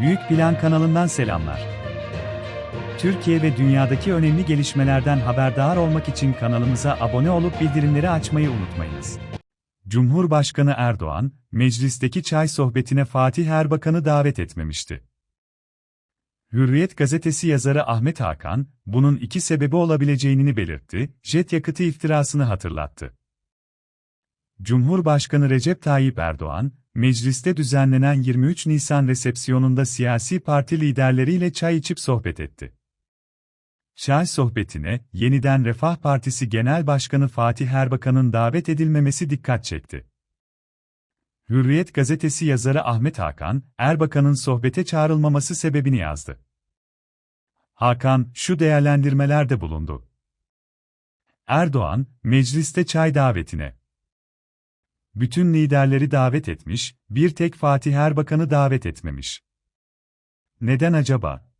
Büyük Plan kanalından selamlar. Türkiye ve dünyadaki önemli gelişmelerden haberdar olmak için kanalımıza abone olup bildirimleri açmayı unutmayınız. Cumhurbaşkanı Erdoğan, meclisteki çay sohbetine Fatih Erbakan'ı davet etmemişti. Hürriyet gazetesi yazarı Ahmet Hakan, bunun iki sebebi olabileceğini belirtti, jet yakıtı iftirasını hatırlattı. Cumhurbaşkanı Recep Tayyip Erdoğan, mecliste düzenlenen 23 Nisan resepsiyonunda siyasi parti liderleriyle çay içip sohbet etti. Çay sohbetine, yeniden Refah Partisi Genel Başkanı Fatih Erbakan'ın davet edilmemesi dikkat çekti. Hürriyet gazetesi yazarı Ahmet Hakan, Erbakan'ın sohbete çağrılmaması sebebini yazdı. Hakan, şu değerlendirmelerde bulundu. Erdoğan, mecliste çay davetine. Bütün liderleri davet etmiş, bir tek Fatih Erbakan'ı davet etmemiş. Neden acaba?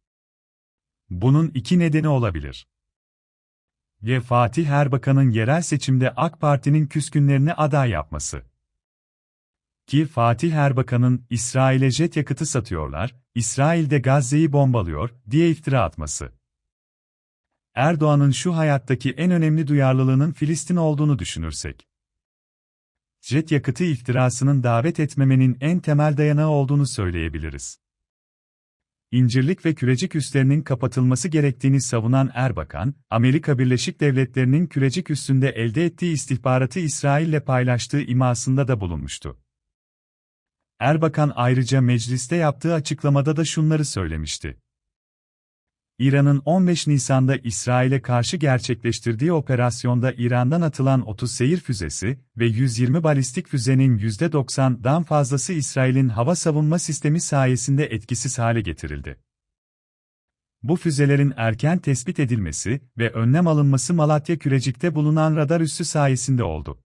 Bunun iki nedeni olabilir. Y. Fatih Erbakan'ın yerel seçimde AK Parti'nin küskünlerini aday yapması. Ki Fatih Erbakan'ın İsrail'e jet yakıtı satıyorlar, İsrail'de Gazze'yi bombalıyor diye iftira atması. Erdoğan'ın şu hayattaki en önemli duyarlılığının Filistin olduğunu düşünürsek. Jet yakıtı iftirasının davet etmemenin en temel dayanağı olduğunu söyleyebiliriz. İncirlik ve Kürecik üslerinin kapatılması gerektiğini savunan Erbakan, Amerika Birleşik Devletleri'nin Kürecik üssünde elde ettiği istihbaratı İsrail'le paylaştığı imasında da bulunmuştu. Erbakan ayrıca mecliste yaptığı açıklamada da şunları söylemişti. İran'ın 15 Nisan'da İsrail'e karşı gerçekleştirdiği operasyonda İran'dan atılan 30 seyir füzesi ve 120 balistik füzenin %90'dan fazlası İsrail'in hava savunma sistemi sayesinde etkisiz hale getirildi. Bu füzelerin erken tespit edilmesi ve önlem alınması Malatya Kürecik'te bulunan radar üssü sayesinde oldu.